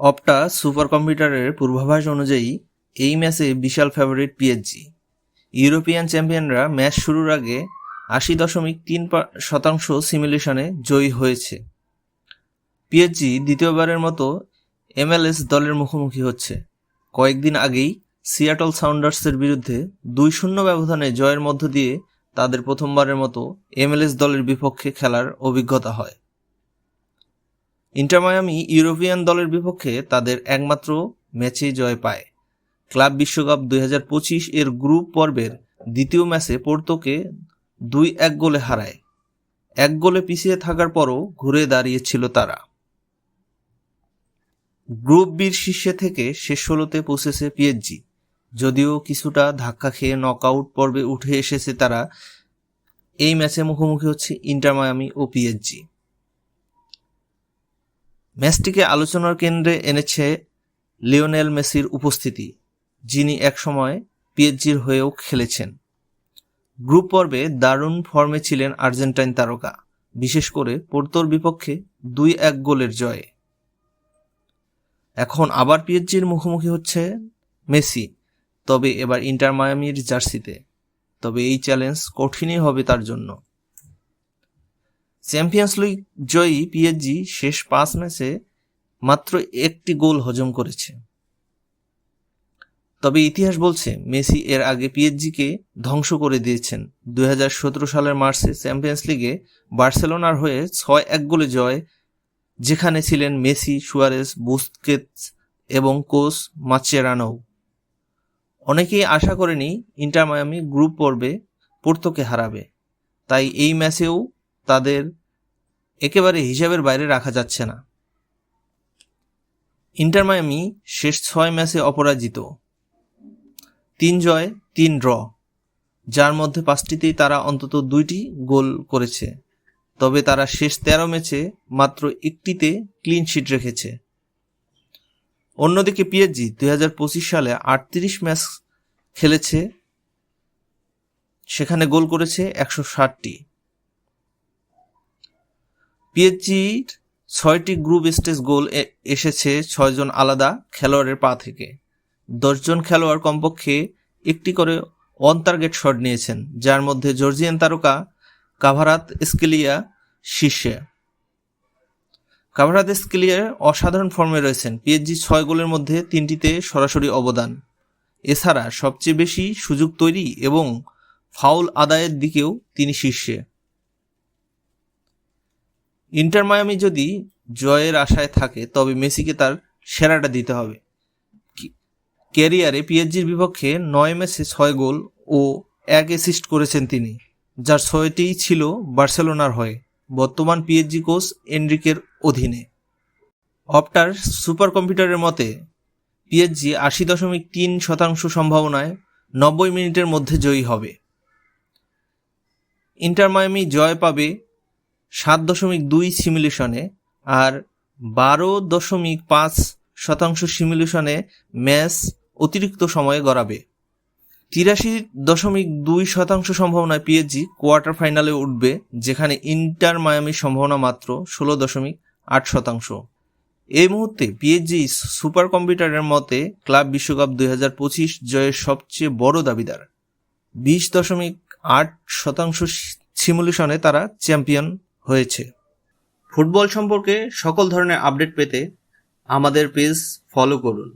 Opta super কম্পিউটারের পূর্বাভাস অনুযায়ী, এই ম্যাচে বিশাল ফেভারিট পিএসজি ইউরোপিয়ান চ্যাম্পিয়নরা ম্যাচ শুরুর আগে আশি দশমিক তিন শতাংশ সিমুলেশনে জয়ী হয়েছে। পিএসজি দ্বিতীয়বারের মতো এমএলএস দলের মুখোমুখি হচ্ছে। কয়েকদিন আগেই সিয়াটল সাউন্ডার্সের বিরুদ্ধে দুই শূন্য ব্যবধানে জয়ের মধ্য দিয়ে তাদের প্রথমবারের মতো এমএলএস দলের বিপক্ষে খেলার অভিজ্ঞতা হয়। ইন্টার মায়ামি ইউরোপিয়ান দলের বিপক্ষে তাদের একমাত্র ম্যাচেই জয় পায়। ক্লাব বিশ্বকাপ দুই হাজার পঁচিশ এর গ্রুপ পর্বের দ্বিতীয় ম্যাচে পোর্তোকে দুই এক গোলে হারায়। এক গোলে পিছিয়ে থাকার পরও ঘুরে দাঁড়িয়েছিল তারা। গ্রুপ বির শীর্ষে থেকে শেষ ষোলোতে পৌঁছেছে পিএসজি। যদিও কিছুটা ধাক্কা খেয়ে নকআউট পর্বে উঠে এসেছে তারা, এই ম্যাচে মুখোমুখি হচ্ছে ইন্টার মায়ামি ও পিএসজি। ম্যাচটিকে আলোচনার কেন্দ্রে এনেছে লিওনেল মেসির উপস্থিতি, যিনি একসময় পিএসজির হয়েও খেলেছেন। গ্রুপ পর্বে দারুণ ফর্মে ছিলেন আর্জেন্টাইন তারকা, বিশেষ করে পোর্তোর বিপক্ষে দুই এক গোলের জয়ে। এখন আবার পিএসজির মুখোমুখি হচ্ছে মেসি, তবে এবার ইন্টার মায়ামির জার্সিতে। তবে এই চ্যালেঞ্জ কঠিনই হবে তার জন্য। চ্যাম্পিয়ন্স লিগ জয়ী পিএসজি শেষ পাঁচ ম্যাচে মাত্র একটি গোল হজম করেছে। তবে ইতিহাস বলছে, মেসি এর আগে পিএসজিকে ধ্বংস করে দিয়েছেন। দুই হাজার সতেরো সালের মার্চে চ্যাম্পিয়ন্স লিগে বার্সেলোনার হয়ে ছয় এক গোলে জয়, যেখানে ছিলেন মেসি সুয়ারেস বুস্কেটস এবং কোচ মাচেরানো। অনেকেই আশা করেনি ইন্টার মায়ামি গ্রুপ পর্বে পোর্তোকে হারাবে। তাই এই ম্যাচেও তাদের একেবারে হিসাবের বাইরে রাখা যাচ্ছে না। ইন্টার মায়ামি শেষ ছয় ম্যাচে অপরাজিত। তিন জয়, তিন ড্র। যার মধ্যে পাঁচটিতেই তারা অন্তত দুইটি গোল করেছে। তবে তারা শেষ তেরো ম্যাচে মাত্র একটিতে ক্লিন শিট রেখেছে। অন্যদিকে পিএসজি দুই সালে আটত্রিশ ম্যাচ খেলেছে। সেখানে গোল করেছে একশো ষাটটি। পিএসজির ছয়টি গ্রুপ স্টেজ গোল এসেছে ছয়জন আলাদা খেলোয়াড়ের পা থেকে। দশজন খেলোয়াড় কমপক্ষে একটি করে অন টার্গেট শট নিয়েছেন, যার মধ্যে জর্জিয়ান তারকা কাভারাত স্কেলিয়া শীর্ষে। কাভারাত স্কেলিয়ার অসাধারণ ফর্মে রয়েছেন পিএসজি ছয় গোলের মধ্যে তিনটিতে সরাসরি অবদান। এছাড়া সবচেয়ে বেশি সুযোগ তৈরি এবং ফাউল আদায়ের দিকেও তিনি শীর্ষে। ইন্টার মায়ামি যদি জয়ের আশায় থাকে, তবে মেসিকে তার সেরাটা দিতে হবে। ক্যারিয়ারে পিএসজির বিপক্ষে নয় ম্যাচে ছয় গোল ও এক অ্যাসিস্ট করেছেন তিনি, যার ছয়টিই ছিল বার্সেলোনার হয়ে। বর্তমান পিএসজি কোচ এনরিকের অধীনে। অপটার সুপার কম্পিউটারের মতে, পিএসজি আশি দশমিক তিন শতাংশ সম্ভাবনায় নব্বই মিনিটের মধ্যে জয়ী হবে। ইন্টার মায়ামি জয় পাবে সাত দশমিক দুই সিমুলেশনে আর বারো দশমিক পাঁচ শতাংশ সিমুলেশনে ম্যাচ অতিরিক্ত সময়ে গড়াবে। তিরাশি দশমিক দুই শতাংশ সম্ভাবনায় পিএসজি কোয়ার্টার ফাইনালে উঠবে, যেখানে ইন্টার মায়ামির সম্ভাবনা মাত্র ষোলো দশমিক আট শতাংশ। এই মুহূর্তে পিএসজি সুপার কম্পিউটারের মতে ক্লাব বিশ্বকাপ দুই হাজার পঁচিশ জয়ের সবচেয়ে বড় দাবিদার। বিশ দশমিক আট শতাংশ সিমুলেশনে তারা চ্যাম্পিয়ন হয়েছে। ফুটবল সম্পর্কে সকল ধরনের আপডেট পেতে আমাদের পেজ ফলো করুন।